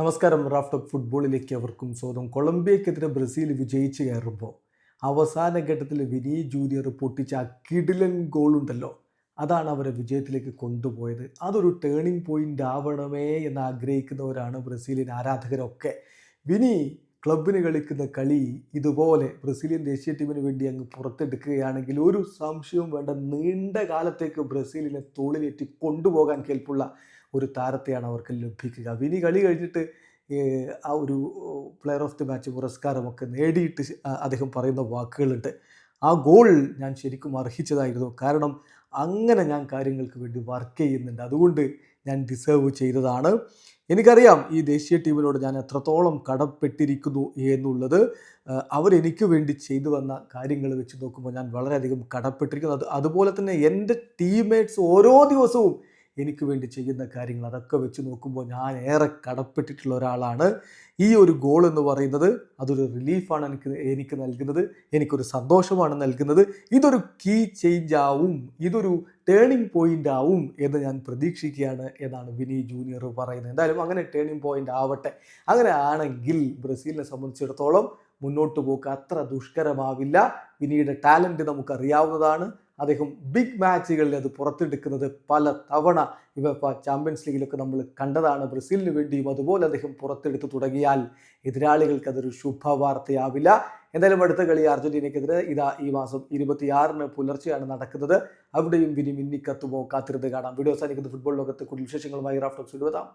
നമസ്കാരം raft of ഫുട്ബോളിലേക്ക് അവർക്കും സ്വാഗതം. കൊളംബിയക്കെതിരെ ബ്രസീൽ വിജയിച്ച് കയറുമ്പോൾ അവസാന ഘട്ടത്തിൽ വിനി ജൂനിയർ പൊട്ടിച്ച ആ കിടിലൻ ഗോളുണ്ടല്ലോ അതാണ് അവരെ വിജയത്തിലേക്ക് കൊണ്ടുപോയത്. അതൊരു ടേണിംഗ് പോയിന്റ് ആവണമേ എന്ന് ആഗ്രഹിക്കുന്നവരാണ് ബ്രസീലിൻ ആരാധകരൊക്കെ. വിനി ക്ലബിന് കളിക്കുന്ന കളി ഇതുപോലെ ബ്രസീലിയൻ ദേശീയ ടീമിന് വേണ്ടി അങ്ങ് പുറത്തെടുക്കുകയാണെങ്കിൽ ഒരു സംശയവും വേണ്ട. നീണ്ട കാലത്തേക്ക് ബ്രസീലിനെ തോളിലേറ്റി കൊണ്ടുപോകാൻ കേൾപ്പുള്ള ഒരു താരത്തെയാണ് അവർക്ക് ലഭിക്കുക. വിനി കളി കഴിഞ്ഞിട്ട് ആ ഒരു പ്ലെയർ ഓഫ് ദി മാച്ച് പുരസ്കാരമൊക്കെ നേടിയിട്ട് അദ്ദേഹം പറയുന്ന വാക്കുകളുണ്ട്. ആ ഗോൾ ഞാൻ ശരിക്കും അർഹിച്ചതായിരുന്നു. കാരണം അങ്ങനെ ഞാൻ കാര്യങ്ങൾക്ക് വേണ്ടി വർക്ക് ചെയ്യുന്നുണ്ട്. അതുകൊണ്ട് ഞാൻ ഡിസേർവ് ചെയ്തതാണ്. എനിക്കറിയാം ഈ ദേശീയ ടീമിനോട് ഞാൻ എത്രത്തോളം കടപ്പെട്ടിരിക്കുന്നു എന്നുള്ളത്. അവരെനിക്ക് വേണ്ടി ചെയ്തു വന്ന കാര്യങ്ങൾ വെച്ച് നോക്കുമ്പോൾ ഞാൻ വളരെയധികം കടപ്പെട്ടിരിക്കുന്നു. അത് അതുപോലെ തന്നെ എന്റെ ടീംമേറ്റ്സ് ഓരോ ദിവസവും എനിക്ക് വേണ്ടി ചെയ്യുന്ന കാര്യങ്ങൾ അതൊക്കെ വെച്ച് നോക്കുമ്പോൾ ഞാൻ ഏറെ കടപ്പെട്ടിട്ടുള്ള ഒരാളാണ്. ഈ ഒരു ഗോൾ എന്ന് പറയുന്നത് അതൊരു റിലീഫാണ് എനിക്ക് എനിക്ക് നൽകുന്നത് എനിക്കൊരു സന്തോഷമാണ് നൽകുന്നത്. ഇതൊരു കീ ചേഞ്ച് ആവും ഇതൊരു ടേണിംഗ് പോയിന്റ് ആവും എന്ന് ഞാൻ പ്രതീക്ഷിക്കുകയാണ് എന്നാണ് വിനി ജൂനിയർ പറയുന്നത്. എന്തായാലും അങ്ങനെ ടേണിംഗ് പോയിന്റ് ആവട്ടെ. അങ്ങനെ ആണെങ്കിൽ ബ്രസീലിനെ സംബന്ധിച്ചിടത്തോളം മുന്നോട്ട് പോക്ക് അത്ര ദുഷ്കരമാവില്ല. വിനിയുടെ ടാലന്റ് നമുക്കറിയാവുന്നതാണ്. അദ്ദേഹം ബിഗ് മാച്ചുകളിൽ അത് പുറത്തെടുക്കുന്നത് പല തവണ ഇവ ചാമ്പ്യൻസ് ലീഗിലൊക്കെ നമ്മൾ കണ്ടതാണ്. ബ്രസീലിന് വേണ്ടിയും അതുപോലെ അദ്ദേഹം പുറത്തെടുത്ത് തുടങ്ങിയാൽ എതിരാളികൾക്ക് അതൊരു ശുഭവാർത്തയാവില്ല. എന്തായാലും അടുത്ത കളി അർജന്റീനയ്ക്കെതിരെ ഇതാ ഈ മാസം ഇരുപത്തിയാറിന് പുലർച്ചെയാണ് നടക്കുന്നത്. അവിടെയും വിനി മിന്നിക്കത്തുമോ കാത്തിരുന്ന് കാണാം. വീഡിയോ സാധിക്കുന്ന ഫുട്ബോൾ ലോകത്ത് കൂടുതൽ വിശേഷങ്ങളുമായി റാഫ്റ്റോക്സ് എഴുതാം